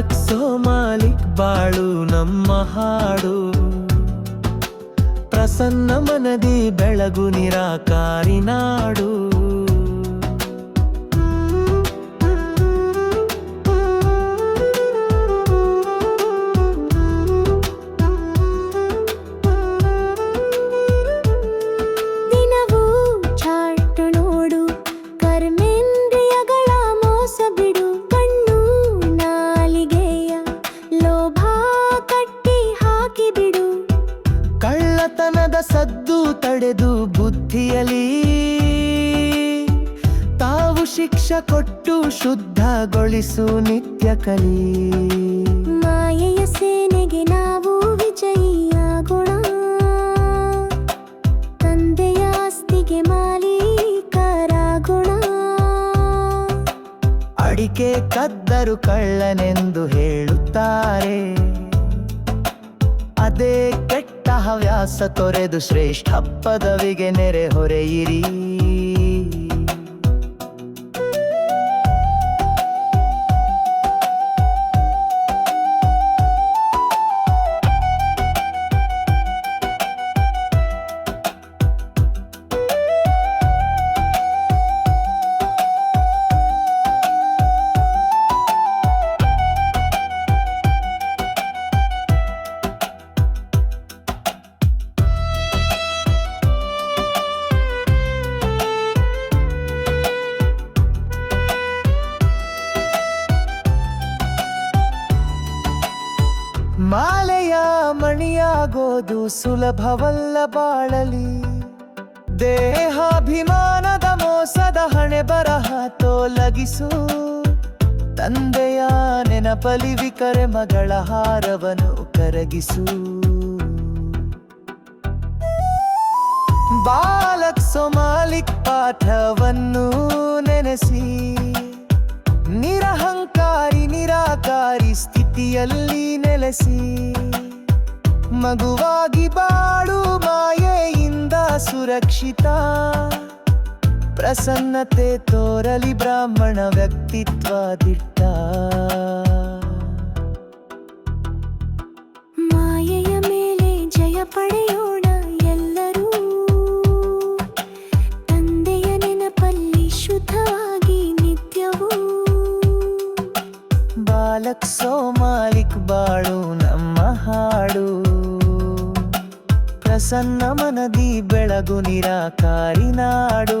ಸಕ್ಸೋ ಮಾಲಿಕ್ ಬಾಳು ನಮ್ಮ ಹಾಡು ಪ್ರಸನ್ನ ಮನದಿ ಬೆಳಗು ನಿರಾಕಾರಿ ನಾಡು ಸದ್ದು ತಡೆದು ಬುದ್ಧಿಯಲಿ. ತಾವು ಶಿಕ್ಷ ಕೊಟ್ಟು ಶುದ್ಧಗೊಳಿಸು ನಿತ್ಯ ಕಲಿ. ಮಾಯೆಯ ಸೇನೆಗೆ ನಾವು ವಿಜಯಿಯಾಗೋಣ ತಂದೆಯ ಆಸ್ತಿಗೆ ಮಾಲೀಕರಾಗೋಣ ಅಡಿಕೆ ಕದ್ದರು ಕಳ್ಳನೆಂದು ಹೇಳುತ್ತಾರೆ. ಅದೇ ಕೆಟ್ಟ ಹವ್ಯಾಸ ತೊರೆದು ಶ್ರೇಷ್ಠ ಪದವಿಗೆ ನೆರೆ ಹೊರೆಯಿರಿ. ಮಣಿಯಾಗೋದು ಸುಲಭವಲ್ಲ ಬಾಳಲಿ. ದೇಹಾಭಿಮಾನದ ಮೋಸದ ಹಣೆ ಬರಹ ತೋಲಗಿಸು. ತಂದೆಯ ನೆನಪಲಿ ವಿಕರೆ ಮಗಳ ಹಾರವನು ಕರಗಿಸು. ಬಾಲಕ್ ಸೊಮಾಲಿಕ್ ಪಾಠವನ್ನು ನೆನೆಸಿ. ನಿರಹಂಕಾರಿ ನಿರಾಕಾರಿ ಸ್ಥಿತಿಯಲ್ಲಿ ನೆಲೆಸಿ. ಮಗುವಾಗಿ ಬಾಳು ಮಾಯೆಯಿಂದ ಸುರಕ್ಷಿತ. ಪ್ರಸನ್ನತೆ ತೋರಲಿ ಬ್ರಾಹ್ಮಣ ವ್ಯಕ್ತಿತ್ವ ದಿಟ್ಟ. ಮಾಯೆಯ ಮೇಲೆ ಜಯ ಪಡೆಯೋಣ ಎಲ್ಲರೂ. ತಂದೆಯ ನೆನಪಲ್ಲಿ ಶುದ್ಧವಾಗಿ ನಿತ್ಯವೂ. ಬಾಲಕ್ ಸೋಮಾಲಿಕ್ ಬಾಳು ಪ್ರಸನ್ನ ಮನದಿ ಬೆಳಗು ನಿರಾಕಾರಿ ನಾಡು.